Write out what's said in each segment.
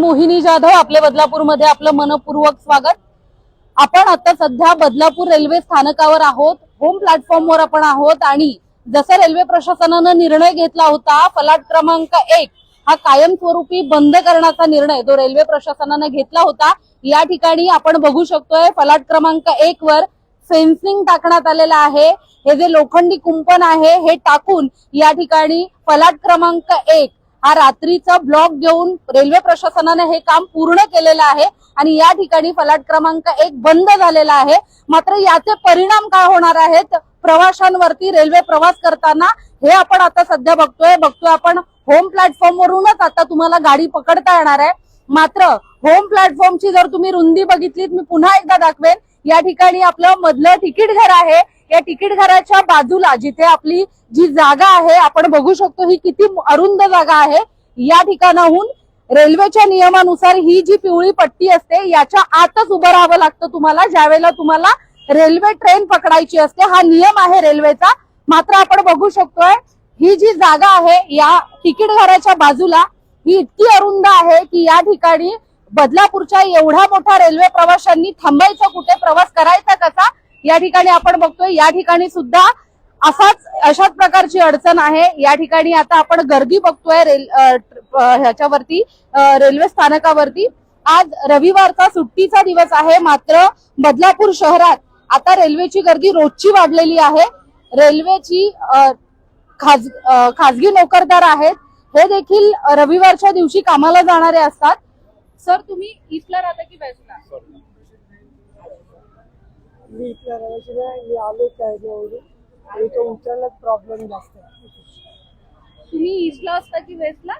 मोहिनी जाधव आपले बदलापूरमध्ये आपलं मनपूर्वक स्वागत. आपण आता सध्या बदलापूर रेल्वे स्थानकावर आहोत. होम प्लॅटफॉर्मवर आपण आहोत आणि जसं रेल्वे प्रशासनानं निर्णय घेतला होता फलाट क्रमांक एक हा कायमस्वरूपी बंद करण्याचा निर्णय जो रेल्वे प्रशासनानं घेतला होता या ठिकाणी आपण बघू शकतोय फलाट क्रमांक एक वर फेन्सिंग टाकण्यात आलेलं आहे. हे जे लोखंडी कुंपण आहे हे टाकून या ठिकाणी फलाट क्रमांक एक हा रात्रीचा ब्लॉक घेऊन रेल्वे प्रशासनाने हे काम पूर्ण केलेलं आहे आणि या ठिकाणी फलाट क्रमांक एक बंद झालेला आहे. मात्र याचे परिणाम काय होणार आहेत? प्रवाशांवरती रेल्वे प्रवास करताना हे आपण आता सध्या बघतोय. बघतोय आपण होम प्लॅटफॉर्म वरूनच आता तुम्हाला गाडी पकडता येणार आहे. मात्र होम प्लॅटफॉर्मची जर तुम्ही रुंदी बघितलीत मी पुन्हा एकदा दाखवेन. या ठिकाणी आपलं मधलं तिकीट घर आहे. या तिकीट घराच्या बाजूला जिथे आपली जी जागा आहे आपण बघू शकतो ही किती अरुंद जागा आहे. या ठिकाणाहून रेल्वेच्या नियमानुसार ही जी पिवळी पट्टी असते याच्या आतच उभं राहावं लागतं तुम्हाला. ज्यावेळेला तुम्हाला रेल्वे ट्रेन पकडायची असते हा नियम आहे रेल्वेचा. मात्र आपण बघू शकतोय ही जी जागा आहे या तिकीट घराच्या बाजूला ही इतकी अरुंद आहे की या ठिकाणी बदलापूरच्या एवढ्या मोठ्या रेल्वे प्रवाशांनी थांबायचं कुठे प्रवास करायचा कसा या ठिकाणी आपण बघतोय या ठिकाणी सुद्धा असाच अशाच प्रकारची अडचण आहे. या ठिकाणी आता आपण गर्दी बघतोय रेल ह्याच्यावरती रेल्वे स्थानकावरती. आज रविवारचा सुट्टीचा दिवस आहे मात्र बदलापूर शहरात आता रेल्वेची गर्दी रोजची वाढलेली आहे. रेल्वेची खाज खाजगी नोकरदार आहेत. हे देखील रविवारच्या दिवशी कामाला जाणारे असतात. सर तुम्ही ईस्टला राहता की वेस्टला मी नाही आणि तो प्रॉब्लेम जास्त आहे. तुम्ही ईस्टला असता की वेस्टला?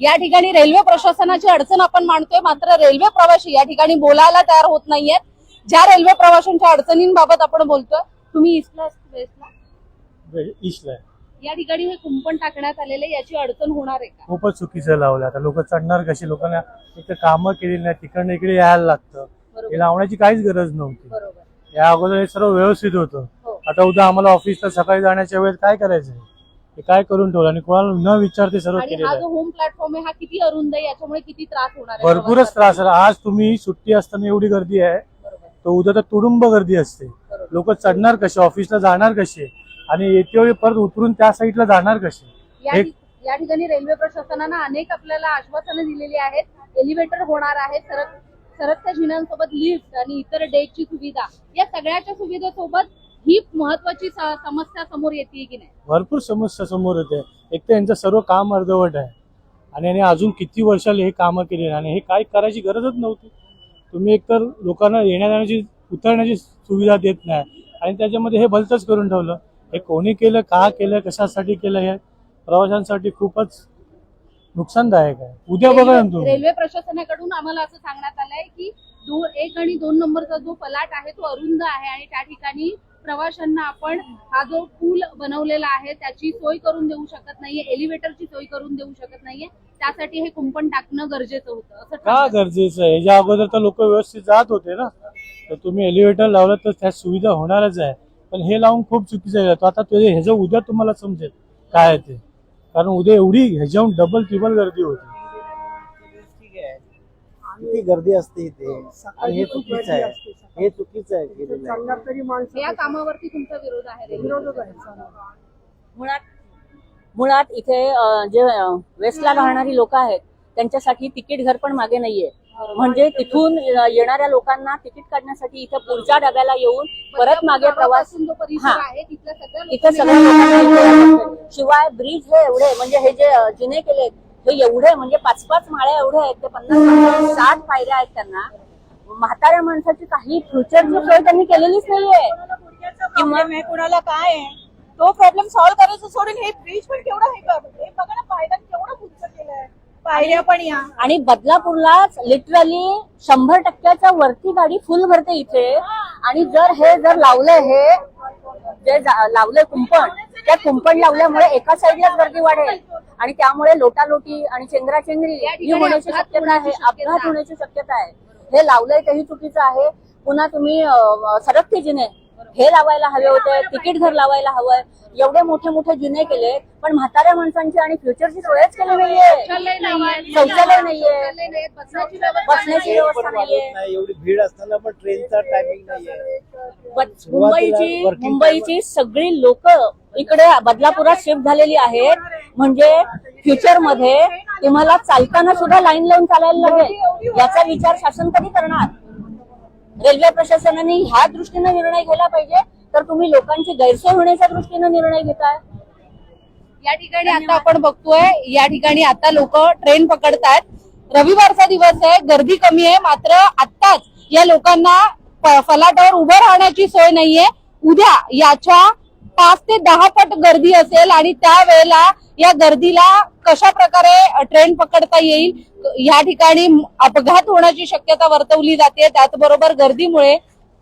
या ठिकाणी रेल्वे प्रशासनाची अडचण आपण मांडतोय. मात्र रेल्वे प्रवासी या ठिकाणी बोलायला तयार होत नाहीयेत. ज्या रेल्वे प्रवाशांच्या अडचणींबाबत आपण बोलतोय तुम्ही ईस्टला असता वेस्टला? ईस्टला आहे. या ठिकाणी हे कुंपण टाकण्यात आलेले याची अडचण होणार आहे का? खूपच चुकीचं लावलं. आता लोक चढणार कशी? लोकांना एक तर कामं केलेली नाही तिकडनं इकडे यायला लागतं. हे बरोबर. लावण्याची काहीच गरज नव्हती. बरोबर. या अगोदर हे सर्व व्यवस्थित होतं. हो. आता उद्या आम्हाला ऑफिसला सकाळी जाण्याच्या वेळेत काय करायचं हे काय करून ठेवलं? आणि कोणाला न विचारते सर्व आणि केलेलं हा आहे. जो होम प्लॅटफॉर्म आहे हा किती अरुंद आहे? याच्यामुळे किती त्रास होणार आहे? भरपूरच? त्रास आहे. आज तुम्ही सुट्टी असताना एवढी गर्दी आहे. बरोबर. तर उद्या तर तुडुंब गर्दी असते. बरोबर. लोक चढणार कसे? ऑफिसला जाणार कसे? आणि येते वेळी परत उतरून त्या साईडला जाणार कसे? या ठिक- या ठिकाणी रेल्वे प्रशासनानं अनेक आपल्याला आश्वासनं दिलेली आहेत. एलिव्हेटर होणार आहे. सरक सरकत्या जिन्यांसोबत लिफ्ट आणि इतर डेटची सुविधा या सगळ्याच्या सुविधेसोबत ही महत्वाची समस्या समोर येते की नाही? भरपूर समस्या समोर येते. एक तर यांचं सर्व काम अर्धवट आहे. आणि याने अजून किती वर्षाला हे कामं केली आणि हे काय करायची गरजच नव्हती. तुम्ही एकतर लोकांना येण्या जाण्याची उतरण्याची सुविधा देत नाही. आणि त्याच्यामध्ये हे भलतंच करून ठेवलं. हे कोणी केलं का केलं कशासाठी केलं हे? प्रवाशांसाठी खूपच नुकसानदायक आहे. उद्या बघा ना रेल्वे तुम्ही. रेल्वे प्रशासनाकडून आम्हाला असं सांगण्यात आलंय की दो एक आणि दोन नंबरचा जो फलाट आहे तो अरुंद आहे आणि त्या ठिकाणी प्रवाशांना आपण हा जो पूल बनवलेला आहे त्याची सोय करून देऊ शकत नाहीये एलिव्हेटरची सोय करून देऊ शकत नाहीये. त्यासाठी हे कुंपण टाकणं गरजेचं होतं असं का ठरलं. गरजेचं आहे? याच्या अगोदर तर लोक व्यवस्थित जात होते ना. तर तुम्ही एलिव्हेटर लावलं तर त्या सुविधा होणारच आहे. पण हे लावून खूप चुकीचं आहे. तो आता ते ह्याचं उद्या तुम्हाला समजेल काय आहे ते. कारण उद्या एवढी ह्याच्याहून डबल ट्रिबल गर्दी होती. किती गर्दी असते इथे. आणि हे चुकीचं आहे. हे चुकीचं आहे केलेलं या कामावरती तुमचा विरोध आहे. मुळात मुळात इथे अ, जे अ, वेस्टला राहणारी लोक आहेत त्यांच्यासाठी तिकीट घर पण मागे नाहीये. म्हणजे तिथून येणाऱ्या लोकांना तिकीट काढण्यासाठी इथे पुढच्या डब्याला येऊन परत मागे प्रवास हा. इथे सगळ्या. शिवाय ब्रिज हे एवढे म्हणजे हे जे जिने केले हे एवढे म्हणजे पाच पाच माळ्या एवढे आहेत ते पन्नास साठ पायऱ्या आहेत त्यांना. म्हाताऱ्या माणसाची काही फ्युचरची सोय त्यांनी केलेलीच नाहीये. कोणाला काय आहे? तो प्रॉब्लेम सॉल्व्ह करायचं सोडून हे ब्रिज पण केवढं हे हे बघा ना पायऱ्या केवढं उंच केलंय. पायऱ्या पण या. आणि बदलापूरलाच लिटरली शंभर टक्क्याच्या वरती गाडी फुल भरते इथे. आणि जर हे जर लावलंय हे जे लावलंय कुंपण त्या कुंपण लावल्यामुळे एका साईडलाच गर्दी वाढेल. आणि त्यामुळे लोटालोटी आणि चेंगराचेंगरी ही होण्याची शक्यता आहे अपघात. होण्याची शक्यता आहे. हे लावलंय तेही चुकीचं आहे. पुन्हा तुम्ही सरकते जिने. हे लावायला हवे होते तिकीट घर लावायला हवंय एवढे मोठे मोठे जिने केले पण म्हाताऱ्या माणसांची आणि फ्युचरची सोयच केली नाहीये. शौचालय नाहीये. बसण्याची व्यवस्था नाहीये. एवढी भीड असताना पण ट्रेनचा टायमिंग नाहीये. मुंबईची मुंबईची सगळी लोक इकडे बदलापुरात शिफ्ट झालेली आहेत. म्हणजे फ्युचरमध्ये तुम्हाला चालताना सुद्धा लाईन लावून चालायला लागेल. याचा विचार शासन कधी करणार? रेल्वे प्रशासनाने ह्या दृष्टीने निर्णय घ्यायला पाहिजे तर तुम्ही लोकांची गैरसोय होण्याच्या दृष्टीने निर्णय घेताय. या ठिकाणी आता आपण बघतोय या ठिकाणी आता लोक ट्रेन पकडतायत. रविवारचा दिवस आहे गर्दी कमी आहे मात्र आत्ताच या लोकांना फलाटावर उभं राहण्याची सोय नाहीये. उद्या याच्या पाच ते दहा पट गर्दी असेल आणि त्यावेळेला या गर्दीला कशा प्रकारे ट्रेन पकडता येईल या ठिकाणी अपघात होण्याची शक्यता वर्तवली जाते. त्याचबरोबर गर्दीमुळे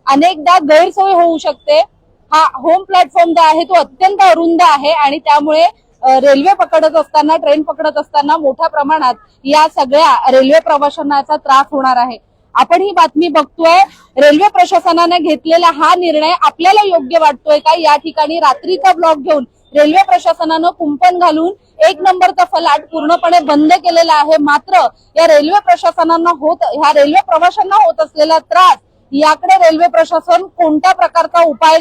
अनेकदा गैरसोय होऊ शकते. हा होम प्लॅटफॉर्म जो आहे तो अत्यंत अरुंद आहे आणि त्यामुळे रेल्वे पकडत असताना ट्रेन पकडत असताना मोठ्या प्रमाणात या सगळ्या रेल्वे प्रवाशांना त्रास होणार आहे. आपण ही बातमी बघतोय. रेल्वे प्रशासनाने घेतलेला हा निर्णय आपल्याला योग्य वाटतोय का? या ठिकाणी रात्रीचा ब्लॉक घेऊन रेल्वे प्रशासनानं कुंपण घालून एक नंबरचा फलाट पूर्णपणे बंद केलेला आहे. मात्र या रेल्वे प्रशासनांना होत ह्या रेल्वे प्रवाशांना होत असलेला त्रास याकडे रेल्वे प्रशासन कोणत्या प्रकारचा उपाय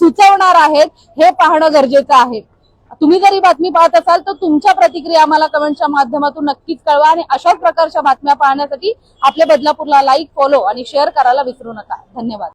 सुचवणार आहेत हे पाहणं गरजेचं आहे. तुम्ही जरी बातमी पाहत असाल तर तुमच्या प्रतिक्रिया आम्हाला कमेंटच्या माध्यमातून नक्कीच कळवा आणि अशाच प्रकारच्या बातम्या पाहण्यासाठी आपल्या बदलापूरला लाईक फॉलो आणि शेअर करायला विसरू नका. धन्यवाद.